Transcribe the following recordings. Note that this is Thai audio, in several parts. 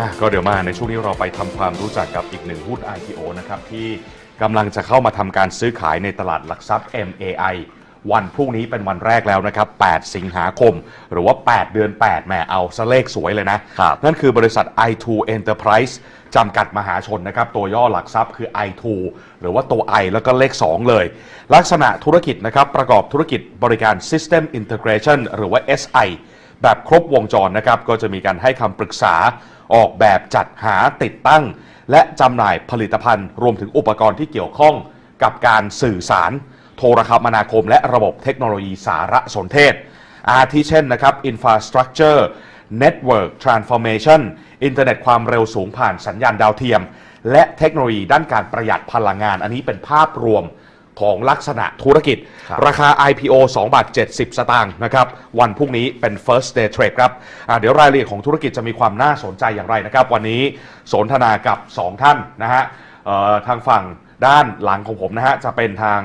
อะก็เดี๋ยวมาในช่วงนี้เราไปทำความรู้จักกับอีกหนึ่งหุ้น IPO นะครับที่กำลังจะเข้ามาทำการซื้อขายในตลาดหลักทรัพย์ MAI วันพรุ่งนี้เป็นวันแรกแล้วนะครับ 8 สิงหาคม หรือว่า 8 เดือน 8แหมเอาซะเลขสวยเลยนะ ครับ นั่นคือบริษัท i2 Enterprise จำกัดมหาชนนะครับ ตัวย่อหลักทรัพย์คือ i2 หรือว่าตัว i แล้วก็เลข 2 เลย ลักษณะธุรกิจนะครับ ประกอบธุรกิจบริการ System Integration หรือว่า SI แบบครบวงจรนะครับ ก็จะมีการให้คำปรึกษา ออกแบบจัดหาติดตั้ง และจำหน่ายผลิตภัณฑ์ รวมถึงอุปกรณ์ที่เกี่ยวข้องกับการสื่อสาร โทรคมนาคม และระบบเทคโนโลยีสารสนเทศ อาทิเช่นนะครับ Infrastructure Network Transformation อินเทอร์เน็ตความเร็วสูงผ่านสัญญาณดาวเทียม และเทคโนโลยีด้านการประหยัดพลังงาน อันนี้เป็นภาพรวม ของลักษณะธุรกิจครับราคา IPO 2บาท70 สตางค์นะครับ วันพรุ่งนี้เป็น first day trade ครับอ่าเดี๋ยวรายละเอียดของธุรกิจจะมีความน่าสนใจอย่างไรนะครับ วันนี้สนทนากับ 2 ท่านนะฮะเอ่อทางฝั่งด้านหลังของผมนะฮะ จะเป็นทาง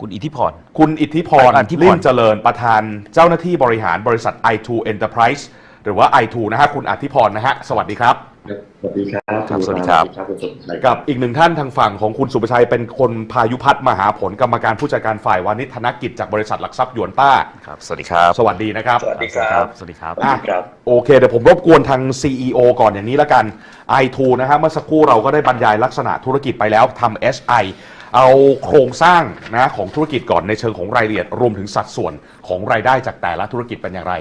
คุณอิทธิพร คุณอิทธิพรอิทธิพรลิ่มเจริญประธานเจ้าหน้าที่บริหารบริษัท i2 Enterprise หรือว่า i2 นะฮะ คุณอธิพรนะฮะ สวัสดีครับ สวัสดีครับครับสวัสดีครับครับคุณสุชัยกับอีกหนึ่งท่านทางฝั่งของคุณสุประชัยเป็นคนพายุพัฒน์มหาผลกรรมการผู้จัดการฝ่ายวานิชธนกิจจากบริษัทหลักทรัพย์หยวนต้า ครับ สวัสดีครับ สวัสดีนะครับสวัสดีครับ สวัสดีครับ อะครับ โอเค เดี๋ยวผมรบกวนทาง CEO ก่อนอย่างนี้ละกัน i2 นะฮะเมื่อสักครู่เราก็ได้บรรยายลักษณะธุรกิจไปแล้วทำ SI เอาโครงสร้างนะของธุรกิจก่อนในเชิงของรายละเอียดรวมถึงสัดส่วนของรายได้จากแต่ละธุรกิจเป็นอย่างไร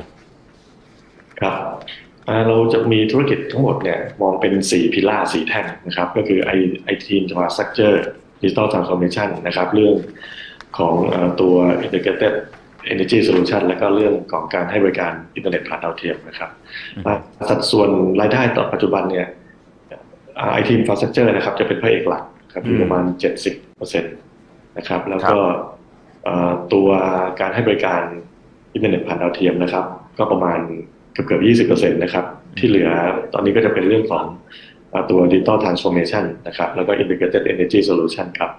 ครับอ่า เราจะมีธุรกิจทั้งหมดเนี่ยมองเป็น 4 พิล่า4แท่งนะครับ ก็คือ I IT Infrastructure Digital Transformation นะครับเรื่องของเอ่อตัว Integrated Energy Solution และก็เรื่องของการให้บริการอินเทอร์เน็ตผ่านดาวเทียมนะครับอ่าสัดส่วนรายได้ต่อปัจจุบันเนี่ยอ่า IT Infrastructure นะครับจะเป็นพระเอกหลักครับอยู่ประมาณ 70%นะครับ แล้วก็เอ่อตัวการให้บริการอินเทอร์เน็ตผ่านดาวเทียมนะครับ ก็ประมาณ เกือบเกือบ20%นะครับ ที่เหลือตอนนี้ก็จะเป็นเรื่องของเอ่อตัว Digital Transformation นะครับ แล้วก็ Integrated Energy Solution ครับ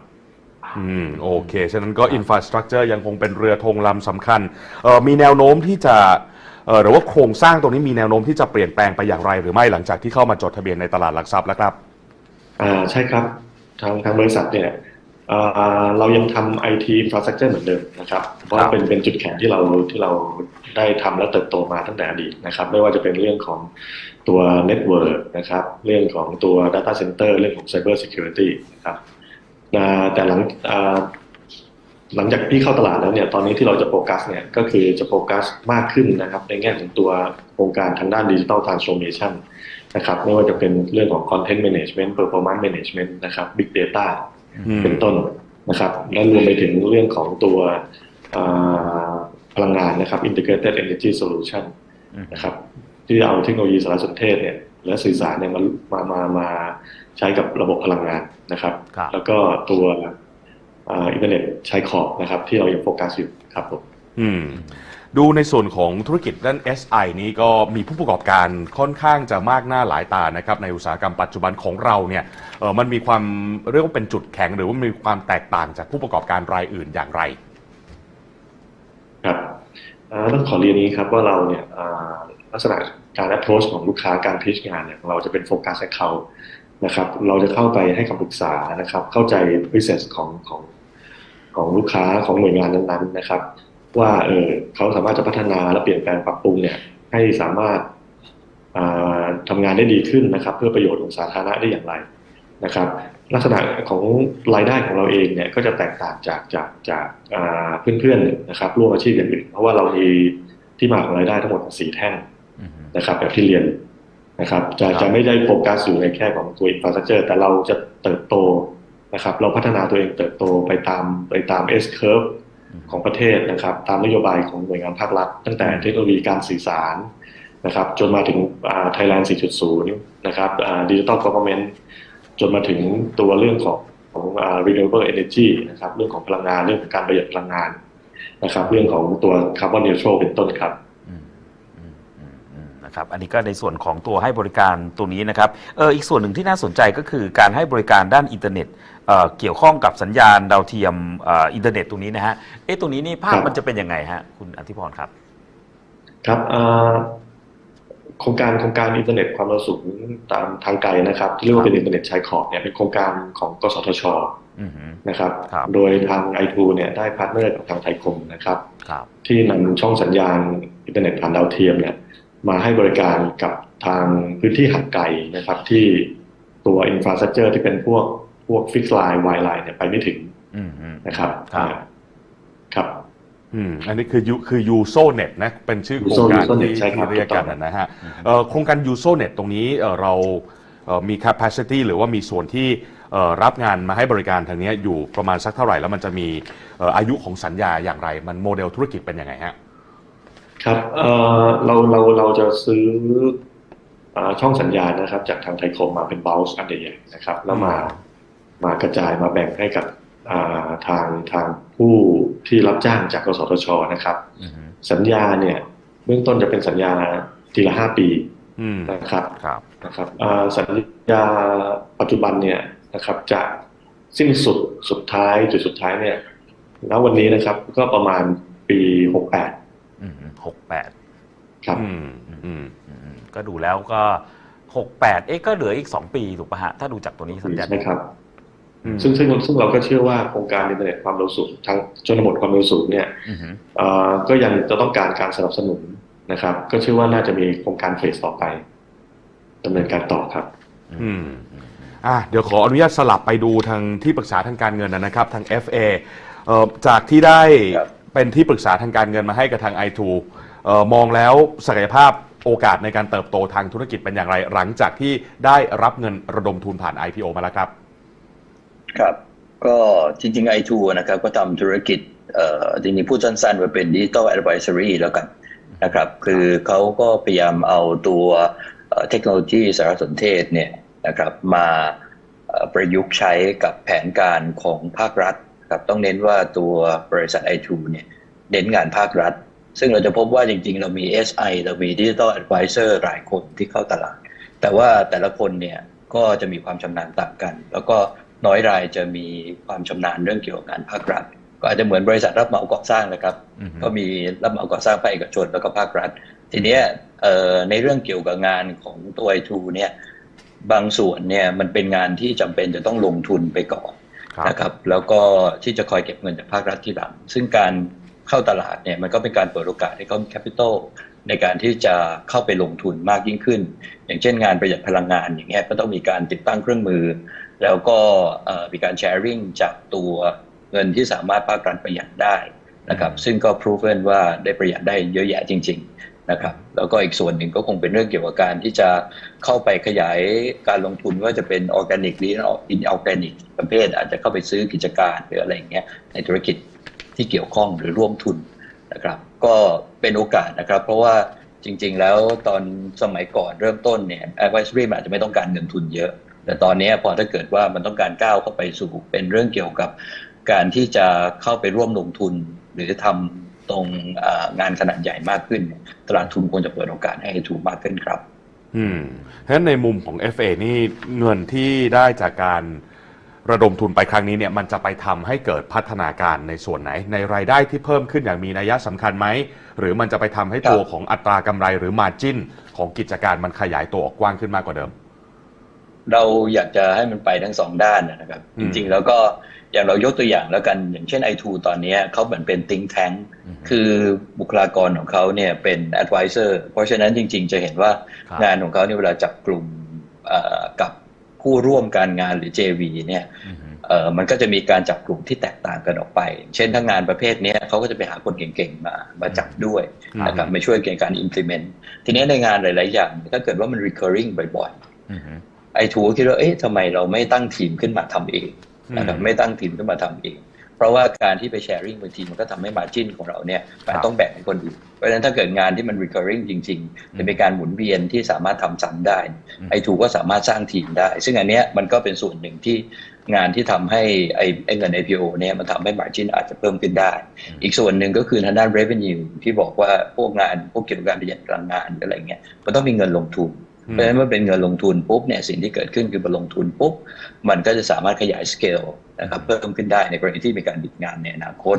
อืม โอเค ฉะนั้นก็อินฟ a าสตรักเจอร์ยังคงเป็นเรือธงลำสำคัญ เอ่อ มีแนวโน้มที่จะเอ่อหรือว่าโครงสร้างตรงนี้มีแนวโน้มที่จะเปลี่ยนแปลงไปอย่างไรหรือไม่หลังจากที่เข้ามาจดทะเบียนในตลาดหลักทรัพย์แล้วครับ อ่า ใช่ครับ ทางทางบริษัทเนี่ยอ่า เรายังทำ IT infrastructure เหมือนเดิมนะครับเพราะว่าเป็นเป็นจุดแข็งที่เราที่เราได้ทำและเติบโตมาตั้งแต่อดีตนะครับ ไม่ว่าจะเป็นเรื่องของตัว network นะครับ เรื่องของตัว data center เรื่องของ cyber security นะครับอ่าแต่หลังอ่าหลังจากที่เข้าตลาดแล้วเนี่ยตอนนี้ที่เราจะโฟกัสเนี่ยก็คือจะโฟกัสมากขึ้นนะครับ ในแง่ของตัวโครงการทางด้าน digital transformation นะครับไม่ว่าจะเป็นเรื่องของ content management performance management นะครับ big data อืม เป็นต้นนะครับ และรวมไปถึงเรื่องของตัวอ่าพลังงานนะครับ integrated energy solution อืมนะครับ ที่เอาเทคโนโลยีสารสนเทศเนี่ยและสื่อสารเนี่ยมามามามาใช้กับระบบพลังงานนะครับครับแล้วก็ตัวอ่าอินเทอร์เน็ตชายขอบนะครับ ที่เรายังโฟกัสอยู่ครับผมอืม ดูในส่วนของธุรกิจด้าน SI นี้ก็มีผู้ประกอบการค่อนข้างจะมากหน้าหลายตานะครับในอุตสาหกรรมปัจจุบันของเราเนี่ยเออมันมีความเรียกว่าเป็นจุดแข็งหรือว่ามีความแตกต่างจากผู้ประกอบการรายอื่นอย่างไร ครับอ่าต้องขอเรียนนี้ครับว่าเราเนี่ยอ่าลักษณะการ approach ของลูกค้าการพิชงานเนี่ยของเราจะเป็นโฟกัสให้เขานะครับเราจะเข้าไปให้คำปรึกษานะครับ เข้าใจ business ของของของลูกค้าของหน่วยงานนั้นๆนะครับ ว่าเออเขาสามารถจะพัฒนาและเปลี่ยนแปลงปรับปรุงเนี่ย ให้สามารถอ่าทำงานได้ดีขึ้นนะครับ เพื่อประโยชน์ของสาธารณะได้อย่างไรนะครับ ลักษณะของรายได้ของเราเองเนี่ยก็จะแตกต่างจากจากจากอ่าเพื่อนๆนะครับร่วมอาชีพอย่างอื่นเพราะว่าเรามีที่มาของรายได้ทั้งหมดสี่แท่งอืมนะครับแบบที่เรียนนะครับ จะครับจะไม่ได้โฟกัสอยู่ในแค่ของตัวอินฟราสตรักเจอร์แต่เราจะเติบโตนะครับ เราพัฒนาตัวเองเติบโตไปตามไปตาม S curve ของประเทศนะครับ ตามนโยบายของหน่วยงานภาครัฐ ตั้งแต่เทคโนโลยีการสื่อสารนะครับ จนมาถึงไทยแลนด์ 4.0 นะครับดิจิ t a ล government จนมาถึงตัวเรื่องของของอ่า renewable energy นะครับ เรื่องของพลังงานเรื่องของการประหยัดพลังงานนะครับ เรื่องของตัว carbon neutral เป็นต้นครับอืมอืมอืมอืม นะครับ อันนี้ก็ในส่วนของตัวให้บริการตัวนี้นะครับเอออีกส่วนหนึ่งที่น่าสนใจก็คือการให้บริการด้านอินเทอร์เน็ตเอ่อเกี่ยวข้องกับสัญญาณดาวเทียมเอ่ออินเทอร์เน็ตตรงนี้นะฮะเอ๊ะตรงนี้นี่ภาพครับมันจะเป็นยังไงฮะคุณอธิพรครับ ครับอ่าโครงการโครงการอินเทอร์เน็ตความเร็วสูงตามทางไกลนะครับ ที่เรียกว่าเป็นอินเทอร์เน็ตชายขอบเนี่ยเป็นโครงการของกสทชอืมฮึ นะครับ ครับ โดยทาง i2 เนี่ยได้พาร์ทเนอร์กับทางไทยคมนะครับ ครับ ที่นำช่องสัญญาณอินเทอร์เน็ตผ่านดาวเทียมเนี่ย มาให้บริการกับทางพื้นที่ห่างไกลนะครับ ที่ตัวอินฟราสตรักเจอร์ที่เป็นพวกพวกฟิกไลน์ไวไลน์เนี่ยไปไม่ถึงอืมฮึนะครับครับอ่าครับอืมอันนี้คือ U- คือ USONet นะเป็นชื่อโครงการ Usonet ที่ใช่ครับที่เรียกกันถูกต้องนะฮะเอ่อโครงการ USONet ตรงนี้เอ่อเราเอ่อมี capacity หรือว่ามีส่วนที่เอ่อรับงานมาให้บริการทางเนี้ยอยู่ประมาณสักเท่าไหร่ แล้วมันจะมีเอ่ออายุของสัญญาอย่างไร มันโมเดลธุรกิจเป็นยังไงฮะ ครับเอ่อเราเราเราจะซื้ออ่าช่องสัญญาณนะครับ จากทางไทยคมมาเป็น b o u n c e อันใหญ่ๆนะครับ แล้วมามากระจายมาแบ่งให้กับอ่าทางทางผู้ที่รับจ้างจากกสทชนะครับอืมฮึสัญญาเนี่ยเบื้องต้นจะเป็นสัญญาทีละห้าปีอืมนะครับครับนะครับอ่าสัญญาปัจจุบันเนี่ยนะครับจะสิ้นสุดสุดท้ายจุดสุดท้ายเนี่ยณวันนี้นะครับ ก็ประมาณปีหกแปดอืมฮึ หกแปดครับอืมอืมอืมอืมก็ดูแล้วก็หกแปดเอ๊ะก็เหลืออีกสองปีถูกป่ะฮะ ถ้าดูจากตัวนี้สัญญาณใช่ครับอืมซึ่งซึ่งซึ่งเราก็เชื่อว่าโครงการอินเทอร์เน็ตความเร็วสูงทางชนบทความเร็วสูงเนี่ยอืมฮึเอ่อก็ยังจะต้องการการสนับสนุนนะครับ ก็เชื่อว่าน่าจะมีโครงการเฟสต่อไปดำเนินการต่อครับ อืมอะเดี๋ยวขออนุญาตสลับไปดูทางที่ปรึกษาทางการเงินนะครับ ทาง FA เอ่อจากที่ได้ครับ เป็นที่ปรึกษาทางการเงินมาให้กับทาง i2 เอ่อมองแล้วศักยภาพโอกาสในการเติบโตทางธุรกิจเป็นอย่างไร หลังจากที่ได้รับเงินระดมทุนผ่าน IPO มาแล้วครับ ครับ ก็จริงๆ i2 นะครับ ก็ทำธุรกิจเอ่อจริงๆพูดสั้นๆว่าเป็น Digital Advisory แล้วกันนะครับ คือเขาก็พยายามเอาตัวเทคโนโลยีสารสนเทศเนี่ยนะครับมาประยุกต์ใช้กับแผนการของภาครัฐ ครับต้องเน้นว่าตัวบริษัท i2 เนี่ยเน้นงานภาครัฐ ซึ่งเราจะพบว่าจริง ๆ เรามี SI เรามี Digital Advisor หลายคนที่เข้าตลาด แต่ว่าแต่ละคนเนี่ยก็จะมีความชำนาญต่างกัน แล้วก็น้อยรายจะมีความชำนาญเรื่องเกี่ยวกับงานภาครัฐ ก็อาจจะเหมือนบริษัทรับเหมาก่อสร้างนะครับอืมฮึก็มีรับเหมาก่อสร้างภาคเอกชนแล้วก็ภาครัฐ ทีเนี้ยเอ่อในเรื่องเกี่ยวกับงานของตัวไอทูเนี่ยบางส่วนเนี่ยมันเป็นงานที่จำเป็นจะต้องลงทุนไปก่อนครับ นะครับแล้วก็ที่จะคอยเก็บเงินจากภาครัฐที่หลัง ซึ่งการเข้าตลาดเนี่ยมันก็เป็นการเปิดโอกาสให้เขามีแคปิตอลในการที่จะเข้าไปลงทุนมากยิ่งขึ้น อย่างเช่นงานประหยัดพลังงานอย่างเงี้ยก็ต้องมีการติดตั้งเครื่องมือ แล้วก็มีการแชร์ริ่งจากตัวเงินที่สามารถภาครัฐประหยัดได้นะครับซึ่งก็พิสูจน์ว่าได้ประหยัดได้เยอะแยะจริงๆ นะครับแล้วก็อีกส่วนหนึ่งก็คงเป็นเรื่องเกี่ยวกับการที่จะเข้าไปขยายการลงทุนว่าจะเป็นออร์แกนิกหรืออินออร์แกนิกประเภท อาจจะเข้าไปซื้อกิจการหรืออะไรอย่างเงี้ยในธุรกิจที่เกี่ยวข้องหรือร่วมทุนนะครับก็เป็นโอกาสนะครับ เพราะว่าจริง ๆ แล้วตอนสมัยก่อนเริ่มต้นเนี่ย advisory มันอาจจะไม่ต้องการเงินทุนเยอะ แต่ตอนนี้พอถ้าเกิดว่ามันต้องการก้าวเข้าไปสู่เป็นเรื่องเกี่ยวกับการที่จะเข้าไปร่วมลงทุน หรือทำ ตรงอ่างานขนาดใหญ่มากขึ้นเนี่ยตลาดทุนควรจะเปิดโอกาสให้ถูกมากขึ้นครับ อืมเพราะฉะนั้นในมุมของ FA นี่เงินที่ได้จากการระดมทุนไปครั้งนี้เนี่ยมันจะไปทำให้เกิดพัฒนาการในส่วนไหน ในรายได้ที่เพิ่มขึ้นอย่างมีนัยสำคัญไหม หรือมันจะไปทำให้ตัวครับของอัตรากำไรหรือมาจิ้นของกิจการมันขยายตัวออกกว้างขึ้นมากกว่าเดิม เราอยากจะให้มันไปทั้งสองด้านนะครับอืจมริงๆแล้วก็ อย่างเรายกตัวอย่างแล้วกัน อย่างเช่น i2 ตอนนี้เขาเหมือนเป็น think tank อืมคือบุคลากรของเขาเนี่ยเป็น advisor เพราะฉะนั้นจริง ๆ จะเห็นว่าครับงานของเขาเนี่ยเวลาจับกลุ่มเอ่อกับผู้ร่วมการงานหรือ JV เนี่ยอืมฮึเอ่อมันก็จะมีการจับกลุ่มที่แตกต่างกันออกไป เช่นถ้างานประเภทเนี้ยเขาก็จะไปหาคนเก่งๆมามาจับด้วยนะครับมาช่วยในการ implement ทีนี้ในงานหลาย ๆ อย่าง ถ้าเกิดว่ามัน recurring บ่อยๆอืมฮึไอทูคิดว่าเอ๊ะทำไมเราไม่ตั้งทีมขึ้นมาทำเอง นะครับอืมไม่ตั้งทีมขึ้นมาทำเอง เพราะว่าการที่ไปแชร์ริ่งบางทีมันก็ทำให้มาจิ้นของเราเนี่ยมันต้องแบ่งให้คนอื่นเพราะฉะนั้นถ้าเกิดงานที่มัน recurring จริงๆจะเป็นการหมุนเวียนที่สามารถทำซ้ำได้ไอทูก็สามารถสร้างทีมได้ ซึ่งอันเนี้ยมันก็เป็นส่วนหนึ่งที่งานที่ทำให้ไอไอเงิน IPO เนี่ยมันทำให้ margin อาจจะเพิ่มขึ้นได้ อีกส่วนหนึ่งก็คือทางด้าน revenue ที่บอกว่าพวกงานพวกเกี่ยวกับการประหยัดพลังงานหรืออะไรเงี้ยมันต้องมีเงินลงทุนอืม เพราะฉะนั้นเมื่อเป็นเงินลงทุนปุ๊บเนี่ยสิ่งที่เกิดขึ้นคือพอลงทุนปุ๊บมันก็จะสามารถขยายสเกลนะครับเพิ่มขึ้นได้ในกรณีที่มีการบิดงานในอนาคต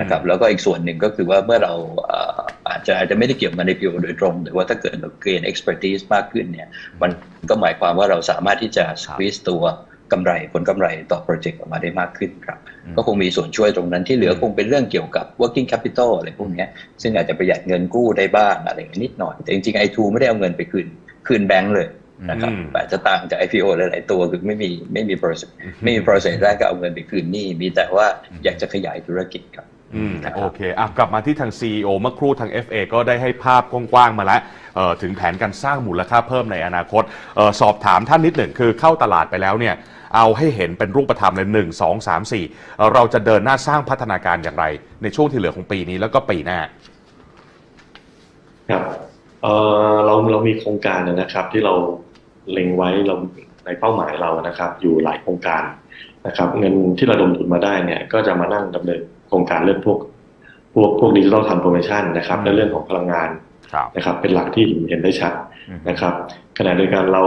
นะครับแล้วก็อีกส่วนหนึ่งก็คือว่าเมื่อเราเอ่ออาจจะอาจจะไม่ได้เกี่ยวกับใน IPO โดยตรงแต่ว่าถ้าเกิดเรา gain expertise มากขึ้นเนี่ยมันก็หมายความว่าเราสามารถที่จะ squeeze ตัวกำไรผลกำไรต่อโปรเจกต์ออกมาได้มากขึ้นครับอืมก็คงมีส่วนช่วยตรงนั้นที่เหลือคงเป็นเรื่องเกี่ยวกับ working capital อะไรพวกเนี้ยซึ่งอาจจะประหยัดเงินกู้ได้บ้างอะไรอย่างนี้นิดหน่อย แต่จริงๆ i2 ไม่ได้เอาเงินไปคืน คืนแบงก์เลยนะครับอืมอาจจะต่างจาก IPO หลาย ๆ ตัวคือไม่มีไม่มี process ไม่มี process แรกก็เอาเงินไปคืนหนี้มีแต่ว่าอยากจะขยายธุรกิจครับอืมนะครับโอเคอะกลับมาที่ทาง CEO เมื่อครู่ทาง FA ก็ได้ให้ภาพกว้าง ๆ มาแล้วเอ่อถึงแผนการสร้างมูลค่าเพิ่มในอนาคตเออสอบถามท่านนิดหนึ่งคือเข้าตลาดไปแล้วเนี่ยเอาให้เห็นเป็นรูปธรรมเลยหนึ่งสองสามสี่เอ่อเราจะเดินหน้าสร้างพัฒนาการอย่างไร ในช่วงที่เหลือของปีนี้แล้วก็ปีหน้าครับ เออเราเรามีโครงการนะครับ ที่เราเล็งไว้เราในเป้าหมายเรานะครับ อยู่หลายโครงการนะครับ เงินที่ระดมทุนมาได้เนี่ย ก็จะมานั่งดำเนินโครงการเรื่องพวก พวกพวกดิจิทัลทรานส์โฟร์เมชันนะครับและเรื่องของพลังงานครับนะครับ เป็นหลักที่เห็นได้ชัดอืมนะครับ ขณะเดียวกันเรา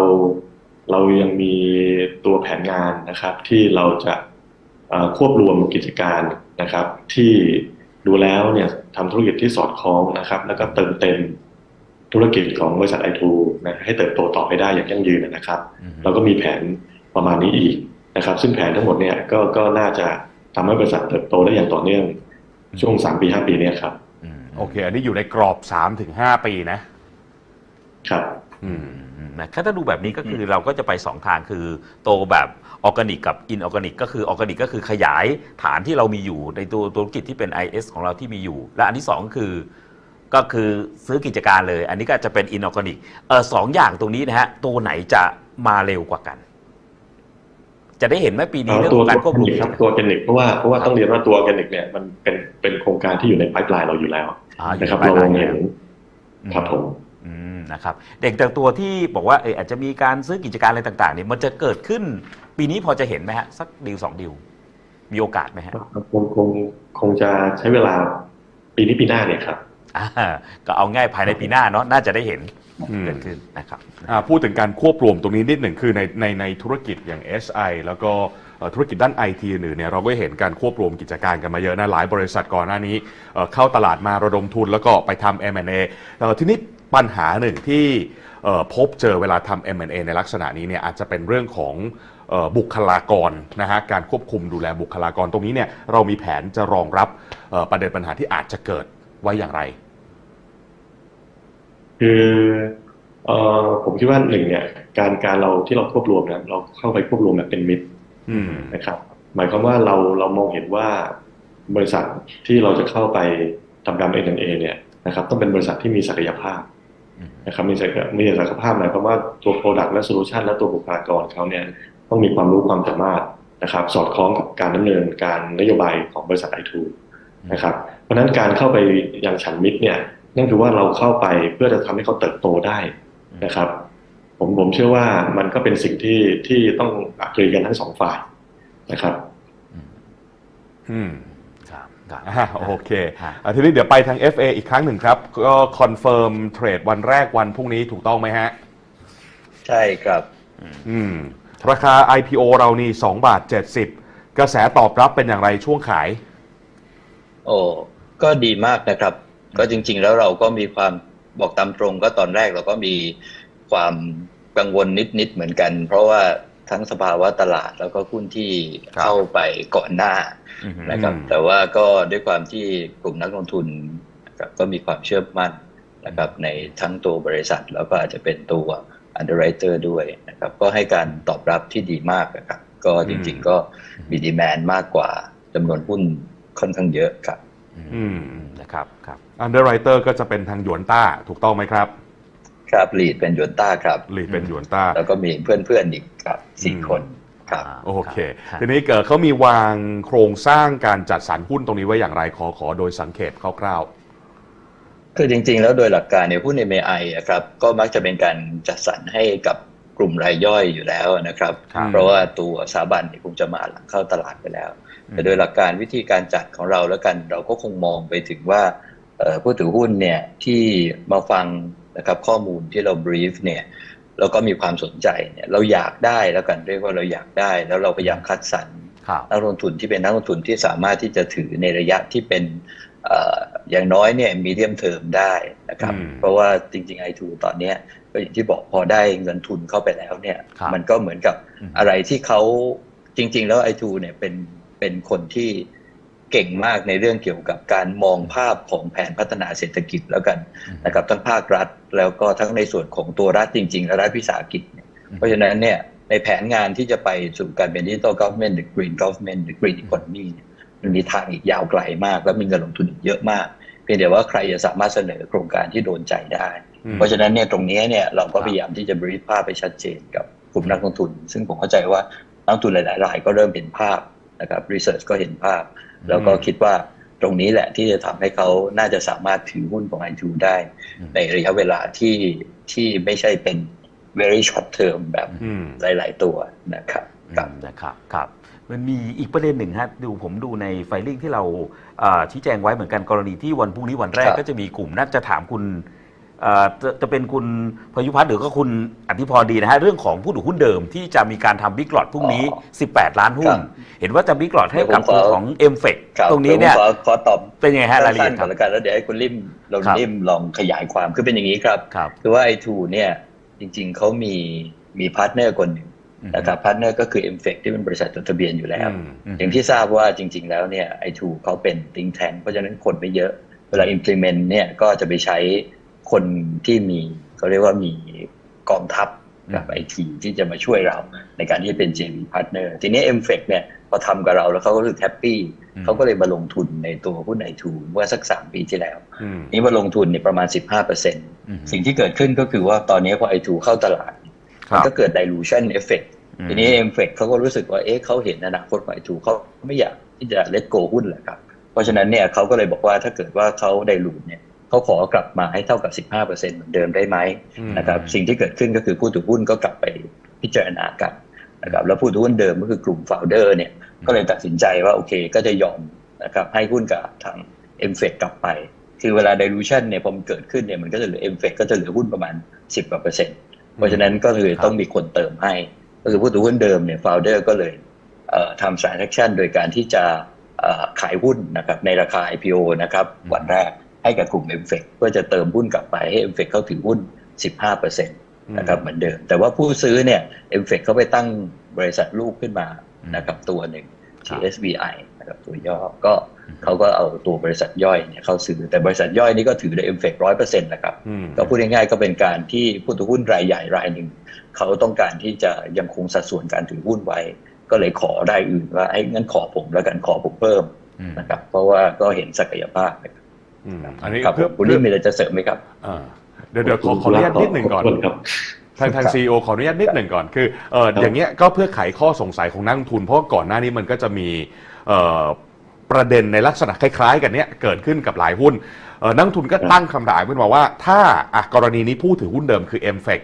เรายังมีตัวแผนงานนะครับ ที่เราจะเอ่อควบรวมกิจการนะครับ ที่ดูแล้วเนี่ยทำธุรกิจที่สอดคล้องนะครับ แล้วก็เติมเต็ม ธุรกิจของบริษัทไอทูนะให้เติบโตต่อไปได้อย่างยั่งยืนนะครับอืมเราก็มีแผนประมาณนี้อีกนะครับ ซึ่งแผนทั้งหมดเนี่ยก็ก็น่าจะทำให้บริษัทเติบโตได้อย่างต่อเนื่องช่วงสามปีห้าปีเนี่ยครับอืมโอเค อันนี้อยู่ในกรอบ3-5ปีนะ ครับอืมอืมนะถ้าดูแบบนี้ก็คือเราก็จะไปสองทางคือโตแบบออร์แกนิกกับอินออร์แกนิกก็คือออร์แกนิกก็คือขยายฐานที่เรามีอยู่ในตัวธุรกิจที่เป็น IS ของเราที่มีอยู่ และอันที่สองก็คือ ก็คือซื้อกิจการเลย อันนี้ก็จะเป็นอินออร์แกนิกเออสองอย่างตรงนี้นะฮะตัวไหนจะมาเร็วกว่ากัน จะได้เห็นไหมปีนี้เรื่องตัวของการควบคุมครับตัวออร์แกนิกเพราะว่าเพราะว่าต้องเรียนว่าตัวออร์แกนิกเนี่ยมันเป็นเป็นโครงการที่อยู่ในไพ p e ไลน์เราอยู่แล้วอ่าอยู่นะครับในเรา pipeline เห็นอืมครับผมอืมนะครับเด็กแต่ตัวที่บอกว่าเอออาจจะมีการซื้อกิจการอะไรต่างๆเนี่ยมันจะเกิดขึ้น ปีนี้พอจะเห็นไหมฮะสักดีลสองดีลมีโอกาสไหมฮะคงคงคงจะใช้เวลาปีนี้ปีหน้าเนี่ยครับอ่า ก็เอาง่ายภายในปีหน้าเนาะน่าจะได้เห็นอืมเกิดขึ้นนะครับอ่าพูดถึงการควบรวมตรงนี้นิดหนึ่งคือในในในธุรกิจอย่าง SI แล้วก็เอ่อธุรกิจด้าน IT อื่นๆเนี่ยเราก็เห็นการควบรวมกิจการกันมาเยอะนะหลายบริษัทก่อนหน้านี้เอ่อเข้าตลาดมาระดมทุนแล้วก็ไปทำ M&A เอ่อทีนี้ปัญหาหนึ่งที่เอ่อพบเจอเวลาทำ M&A ในลักษณะนี้เนี่ยอาจจะเป็นเรื่องของเอ่อบุคลากรนะฮะการควบคุมดูแลบุคลากรตรงนี้เนี่ยเรามีแผนจะรองรับเอ่อประเด็นปัญหาที่อาจจะเกิด ไว้อย่างไร คือเอ่อผมคิดว่าหนึ่งเนี่ย การการเราที่เราควบรวมนะเราเข้าไปควบรวมแบบเป็นมิตรอืมนะครับ หมายความว่าเราเรามองเห็นว่าบริษัทที่เราจะเข้าไปทำการ M&A เนี่ยนะครับ ต้องเป็นบริษัทที่มีศักยภาพอืมนะครับมีศักยมีศักยภาพหมายความว่าตัว Product และ Solution และตัวบุคลากรเขาเนี่ยต้องมีความรู้ความสามารถนะครับ สอดคล้องกับการดำเนินการนโยบายของบริษัทไอทู นะครับ เพราะฉะนั้นการเข้าไปยังฉันมิตรเนี่ยนั่นคือว่าเราเข้าไปเพื่อจะทำให้เขาเติบโตได้นะครับ ผมผมเชื่อว่ามันก็เป็นสิ่งที่ที่ต้องอักรีกันทั้งสองฝ่ายนะครับ อืมครับครับอ่าโอเคฮะอะทีนี้เดี๋ยวไปทาง FA อีกครั้งหนึ่งครับ ก็คอนเฟิร์มเทรดวันแรกวันพรุ่งนี้ถูกต้องไหมฮะ ใช่ครับ อืม ราคา IPO เรานี่2บาท70 กระแสตอบรับเป็นอย่างไรช่วงขาย โอ้ก็ดีมากนะครับ ก็จริง ๆ แล้วเราก็มีความบอกตามตรงก็ตอนแรกเราก็มีความกังวลนิด ๆ เหมือนกัน เพราะว่าทั้งสภาวะตลาดแล้วก็หุ้นที่ครับเข้าไปก่อนหน้าอืมนะครับอืมแต่ว่าก็ด้วยความที่กลุ่มนักลงทุนนะครับก็มีความเชื่อมั่นนะครับในทั้งตัวบริษัท แล้วก็อาจจะเป็นตัว underwriter ด้วยนะครับ ก็ให้การตอบรับที่ดีมากนะครับ ก็จริงๆก็มีดีแมนมากกว่าจำนวนหุ้น ค่อนข้างเยอะครับ อืมนะครับครับ Underwriter ก็จะเป็นทางหยวนต้าถูกต้องไหมครับ ครับลีดเป็นยวนต้าครับหรือเป็นหยวนต้า แล้วก็มีเพื่อนๆอีกครับสี่อืมคนครับอ่าโอเคครับทีนี้เกิดเขามีวางโครงสร้างการจัดสรรหุ้นตรงนี้ไว้อย่างไรขอขอโดยสังเกตคร่าวคือจริงๆ แล้วโดยหลักการเนี่ยหุ้น MAI อะครับก็มักจะเป็นการจัดสรรให้กับ กลุ่มรายย่อยอยู่แล้วนะครับครับเพราะว่าตัวสถาบันเนี่ยคงจะมาหลังเข้าตลาดไปแล้ว แต่โดยหลักการวิธีการจัดของเราแล้วกันเราก็คงมองไปถึงว่าเอ่อผู้ถือหุ้นเนี่ยที่มาฟังนะครับข้อมูลที่เรา brief เนี่ยเราก็มีความสนใจเนี่ยเราอยากได้แล้วกันเรียกว่าเราอยากได้ แล้วเราพยายามคัดสรรครับนักลงทุนที่เป็นนักลงทุนที่สามารถที่จะถือในระยะที่เป็นเอ่ออย่างน้อยเนี่ยมีเดียมเทอมได้นะครับอืมเพราะว่าจริงๆ i2 ตอนเนี้ยก็อย่างที่บอกพอได้เงินทุนเข้าไปแล้วเนี่ยครับมันก็เหมือนกับอืมอะไรที่เขาจริง ๆ แล้ว i2 เนี่ยเป็นเป็นคนที่เก่งมากในเรื่องเกี่ยวกับการมองภาพของแผนพัฒนาเศรษฐกิจแล้วกันนะครับทั้งภาครัฐแล้วก็ทั้งในส่วนของตัวรัฐจริง ๆ และรัฐวิสาหกิจเนี่ยอืมเพราะฉะนั้นเนี่ยในแผนงานที่จะไปสู่การเป็นดิจิทัลก o v เ r น m e n t หรือ green government หรือ green economy เนี่ย มันมีทางอีกยาวไกลมาก และมีเงินลงทุนอีกเยอะมาก เพียงแต่ว่าใครจะสามารถเสนอโครงการที่โดนใจได้อืมเพราะฉะนั้นเนี่ยตรงนี้เนี่ยเราก็ครับพยายามที่จะบริภาพไปชัดเจนกับกลุ่มนักลงทุน ซึ่งผมเข้าใจว่านักลงทุนหลายๆรายก็เริ่มเห็นภาพนะครับรีเสิร์ชก็เห็นภาพ แล้วก็คิดว่าตรงนี้แหละที่จะทำให้เขาน่าจะสามารถถือหุ้นของ i อได้อืมในระยะเวลาที่ที่ไม่ใช่เป็น very short term แบบอืมหลาย ๆ ตัวนะครับครับอืมนะครับครับ มันมีอีกประเด็นหนึ่งฮะดูผมดูในไฟลิ่งที่เราเอ่อชี้แจงไว้เหมือนกันกรณีที่วันพรุ่งนี้วันแรกครับก็จะมีกลุ่มน่าจะถามคุณเอ่อจะจะเป็นคุณพยุพัฒน์หรือก็คุณอธิพรดีนะฮะเรื่องของผู้ถือหุ้นเดิมที่จะมีการทำบิ๊กหลอดพรุ่งนี้ 18 ล้านหุ้น เห็นว่าจะบิ๊กหลอดให้กับตัวของ m f e c ครับตรงนี้เนี่ยผมขอขอตอบเป็นยังไงฮะรายละเอียดสั้นๆคก่รัอบนแล้วกันแล้วเดี๋ยวให้คุณริมลองครับริมลองขยายความคือเป็นอย่างนี้ครับครับคือว่า i2 เนี่ยจริงๆเขามีมีพาร์ทเนอร์คนหนึ่ง นะครับพาร์ทเนอร์ก็คือ m f e c ที่เป็นบริษัทจดทะเบียนอยู่แล้วอืมอืมอย่างที่ทราบว่าจริง ๆ แล้วเนี่ย i2 เขาเป็น think tank เพราะฉะนั้นคนไม่เยอะ เวลา implement เนี่ยก็จะไปใช้คนที่มีเขาเรียกว่ามีกองทัพกับอืม IT ที่จะมาช่วยเราในการที่จะเป็น JV partner ทีนี้ m f e c เนี่ยพอทำกับเราแล้วเขาก็รู้สึกแฮปปี้อืมเขาก็เลยมาลงทุนในตัวหุ้น i2 เมื่อสัก3ปีที่แล้วอืมนี่มาลงทุนเนี่ยประมาณ 15%อืมสิ่งที่เกิดขึ้นก็คือว่าตอนนี้พอ i2 เข้าตลาดครั มันบก็เกิด dilution effect อืมทีนี้ m f e c เขาก็รู้สึกว่าเอ๊ะเขาเห็นอนาคตของ i2 เขาไม่อยากที่จะ let go หุ้นแหละครับ เพราะฉะนั้นเนี่ยเขาก็เลยบอกว่าถ้าเกิดว่าเขาไดรูนเนี่ยเขาขอกลับมาให้เท่ากับ 15%เหมือนเดิมได้ไหมอืมนะครับสิ่งที่เกิดขึ้นก็คือผู้ถือหุ้นก็กลับไปพิจารณากันนะครับแล้วผู้ถือหุ้นเดิมก็คือกลุ่ม founder เนี่ยก็เลยตัดสินใจว่าโอเคก็จะยอมนะครับให้หุ้นกับทาง m f e c กลับไป คือเวลา dilution เนี่ยพอมันเกิดขึ้นเนี่ยมันก็จะเหลือ m f e c ก็จะเหลือหุ้นประมาณ 10กว่าเปอร์เซ็นต์ เพราะฉะนั้นก็คือต้องมีคนเติมให้ ก็คือผู้ถือหุ้นเดิมเนี่ย founder ก็เลยเอ่อทำ transaction โดยการที่จะเอ่อขายหุ้นนะครับในราคา IPO นะครับวันแรกให้กับกลุ่ม m f e c เพื่อจะเติมหุ้นกลับไปให้ m f e c เขาถือหุ้น 15%นะครับเหมือนเดิม แต่ว่าผู้ซื้อเนี่ย m f e c เขาไปตั้งบริษัทลูกขึ้นมานะครับตัวหนึ่งครับ TSBI นะครับตัวย่อ ก็เขาก็เอาตัวบริษัทย่อยเนี่ยเข้าซื้อ แต่บริษัทย่อยนี่ก็ถือใน m f e c ร้อยเปอร์เซ็นต์นะครับอืมก็พูดง่ายๆก็เป็นการที่ผู้ถือหุ้นรายใหญ่รายหนึ่งเขาต้องการที่จะยังคงสัดส่วนการถือหุ้นไว้ ก็เลยขอได้อื่นว่าไอ้งั้นขอผมแล้วกันขอผมเพิ่มอืมนะครับ เพราะว่าก็เห็นศักยภาพนะครับอืมอันนี้ครับเพื่อคุณเพื่นี่อมีอะไรจะเสริมไหมครับอ่าเดี๋ยวเดี๋ยวขอขออนุญาตนิดหนึ่งก่อนขบคุณครับ ทางทางครับซีอขออนุญาตนิดหนึ่งก่อนคือเออครับอย่างเงี้ยก็เพื่อไขข้อสงสัยของนักลงทุน เพราะว่าก่อนหน้านี้มันก็จะมีเอ่อประเด็นในลักษณะคล้าย ๆ กันเนี้ยเกิดขึ้นกับหลายหุ้นเอ่อนักลงทุนก็ตั้งคำถามขึ้นมาว่า ถ้าอะกรณีนี้ผู้ถือหุ้นเดิมคือ m f e c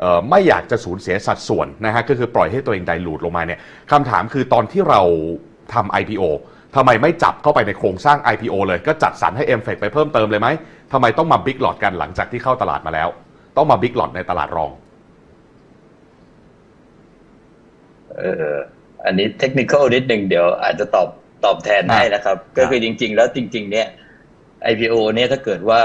เอ่อไม่อยากจะสูญเสียสัดส่วนนะฮะก็คือปล่อยให้ตัวเองไดลูดลงมาเนี่ยคำถามคือตอนที่เราทำ IPO ทำไมไม่จับเข้าไปในโครงสร้าง IPO เลยก็จัดสรรให้ m f e c ไปเพิ่มเติมเลยไหมทำไมต้องมาบิ๊กหลอดกันหลังจากที่เข้าตลาดมาแล้ว ต้องมาบิ๊กหลอดในตลาดรอง เอออันนี้เทคนิคอลนิดหนึ่งเดี๋ยวอาจจะตอบตอบแทนให้นะครับ ก็คือจริง ๆ แล้วจริง ๆ เนี่ย IPO เนี่ยถ้าเกิดว่า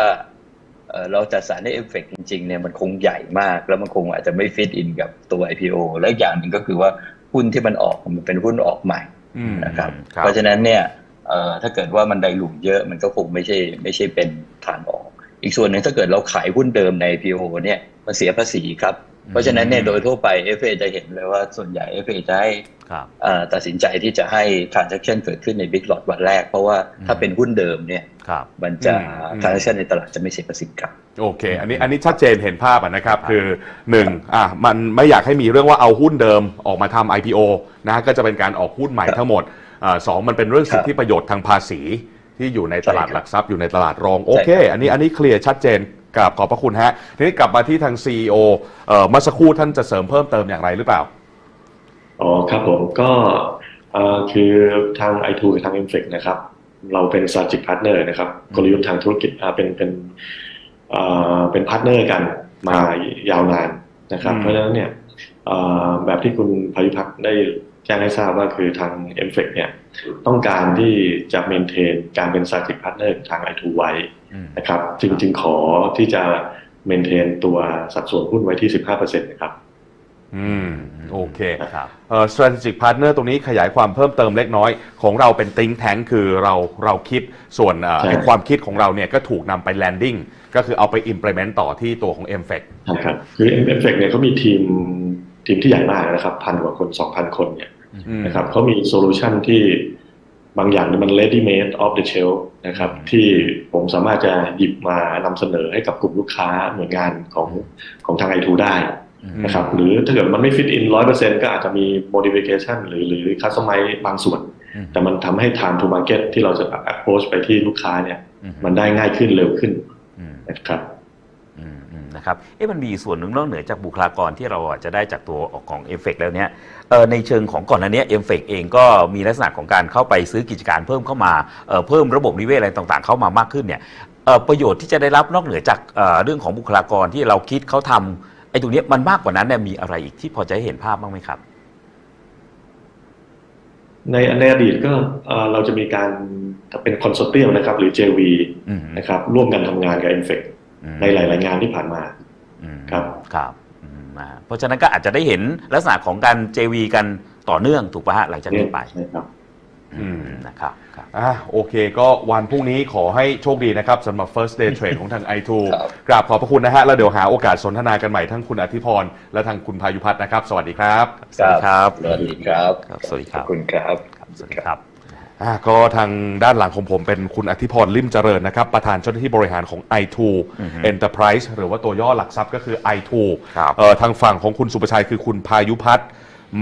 เอ่อเราจัดสรรให้เอฟเฟกจริงๆเนี่ยมันคงใหญ่มาก แล้วมันคงอาจจะไม่ฟิตอินกับตัว IPO และอีกอย่างหนึ่งก็คือว่าหุ้นที่มันออกมันเป็นหุ้นออกใหม่อืมนะครับครับ เพราะฉะนั้นเนี่ยเอ่อถ้าเกิดว่ามันไดหลุมเยอะมันก็คงไม่ใช่ไม่ใช่เป็นทางออก อีกส่วนหนึ่งถ้าเกิดเราขายหุ้นเดิมใน IPO เนี่ยมันเสียภาษีครับ เพราะฉะนั้นเนี่ยโดยทั่วไป FA จะเห็นเลยว่าส่วนใหญ่ FA จะให้ครับเอ่อตัดสินใจที่จะให้ transaction เกิดขึ้นใน Big Lot วันแรก เพราะว่าถ้าเป็นหุ้นเดิมเนี่ยครับมันจะอืม transaction ในตลาดจะไม่เสียภาษีครับ โอเค อันนี้อันนี้ชัดเจนเห็นภาพอะนะครับ คือหนึ่งอะมันไม่อยากให้มีเรื่องว่าเอาหุ้นเดิมออกมาทำ IPO นะฮะก็จะเป็นการออกหุ้นใหม่ครับทั้งหมดอ่าสองมันเป็นเรื่องสิทธิครับประโยชน์ทางภาษี ที่อยู่ในตลาดใช่ครับหลักทรัพย์อยู่ในตลาดรองโอเคใช่ครับอันนี้อันนี้เคลียร์ชัดเจนกราบขอบพระคุณฮะทีนี้กลับมาที่ทาง CEO เอ่อเมื่อสักครู่ท่านจะเสริมเพิ่มเติมอย่างไรหรือเปล่าอ๋อครับผมก็เอ่อคือทาง i2 กับทาง m f e c นะครับ เราเป็น strategic partner นะครับกลยุทธ์ทางธุรกิจอ่าเป็นเป็นเอ่อเป็นพาร์ทเนอร์กันมายาวนานนะครับอืมเพราะฉะนั้นเนี่ยเอ่อแบบที่คุณพายุพัฒน์ได้แจ้งจ้งให้ทราบว่าคือทาง m f e c เนี่ยต้องการที่จะเมนเทนการเป็น strategic partner ทาง i2 ไว้อืมนะครับจึงจึงขอที่จะเมนเทนตัวสัดส่วนหุ้นไว้ที่ 15%นะครับอืมโอเคครับเอ่อ strategic partner ตรงนี้ขยายความเพิ่มเติมเล็กน้อย ของเราเป็น think tank คือเราเราคิดส่วนเอ่อใช่ไอ้ความคิดของเราเนี่ยก็ถูกนำไป landing ก็คือเอาไป implement ต่อที่ตัวของ m f e c ใช่ครับคือ m f e c เนี่ยเขามีทีมทีมที่ใหญ่มากนะครับพันกว่าคน 2,000 คนเนี่ยอืม นะครับเขามีโซลูชันที่บางอย่างเนี่ยมัน ready made off the shelf นะครับ ที่ผมสามารถจะหยิบมานำเสนอให้กับกลุ่มลูกค้าหน่วยงานของของทาง i2 ได้นะครับ หรือถ้าเกิดมันไม่ fit in 100%ก็อาจจะมี modification หรือหรือ customize บางส่วนอืมแต่มันทำให้ time to market ที่เราจะ approach ไปที่ลูกค้าเนี่ยอืมมันได้ง่ายขึ้นเร็วขึ้นอืมนะครับอืมอืม นะครับเอ๊ะมันมีส่วนหนึ่งนอกเหนือจากบุคลากรที่เราอาจจะได้จากตัวของเอฟเฟกแล้วเนี่ยเอ่อในเชิงของก่อนหน้านี้เอฟเฟกเองก็มีลักษณะของการเข้าไปซื้อกิจการเพิ่มเข้ามาเอ่อเพิ่มระบบนิเวศอะไรต่างๆ เข้ามามากขึ้นเนี่ยเอ่อประโยชน์ที่จะได้รับนอกเหนือจากเอ่อเรื่องของบุคลากรที่เราคิดเขาทำไอ้ตรงเนี้ยมันมากกว่านั้นเนี่ยมีอะไรอีกที่พอจะให้เห็นภาพบ้างไหมครับ ในในอดีตก็เอ่อเราจะมีการเป็นคอนโซเทียมนะครับ หรือ JV อืมนะครับร่วมกันทำงานกับ m f e c อืม ในหลาย ๆ งานที่ผ่านมาอืมครับครับอืมอ่าเพราะฉะนั้นก็อาจจะได้เห็นลักษณะของการ JV กันต่อเนื่องถูกป่ะฮะหลังจากนี้ไปใช่ครับอืมนะครับครับอะโอเค ก็วันพรุ่งนี้ขอให้โชคดีนะครับสำหรับ first day trade ของทาง i2 ครับกราบขอบพระคุณนะฮะ แล้วเดี๋ยวหาโอกาสสนทนากันใหม่ทั้งคุณอธิพร และทางคุณพายุพัฒน์นะครับ สวัสดีครับ สวัสดีครับ สวัสดีครับครับสวัสดีคขรัอบบคุณครับครับ สวัสดีครับ อะก็ทางด้านหลังของผมเป็นคุณอธิพรลิมเจริญนะครับ ประธานเจ้าหน้าที่บริหารของ i2 อือฮึ Enterprise หรือว่าตัวย่อหลักทรัพย์ก็คือ i2 ครับเอ่อทางฝั่งของคุณสุประชัยคือคุณพายุพัฒน์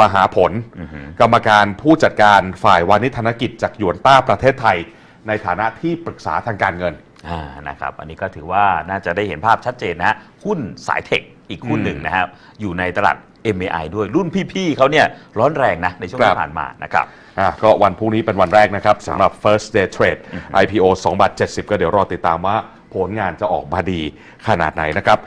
มหาผลอือฮึกรรมการผู้จัดการฝ่ายวานิชธนกิจจากหยวนต้าประเทศไทย ในฐานะที่ปรึกษาทางการเงิน อ่านะครับอันนี้ก็ถือว่าน่าจะได้เห็นภาพชัดเจนนะฮะหุ้นสายเทคอีกหุ้นหนึ่งนะครับอยู่ในตลาด MAI ด้วยรุ่นพี่ๆเขาเนี่ยร้อนแรงนะในช่วงครัที่บผ่านมานะครับ อะก็วันพรุ่งนี้เป็นวันแรกนะครับสำหรับ first day trade IPO 2บาท70 ก็เดี๋ยวรอติดตามว่าผลงานจะออกมาดีขนาดไหนนะครับ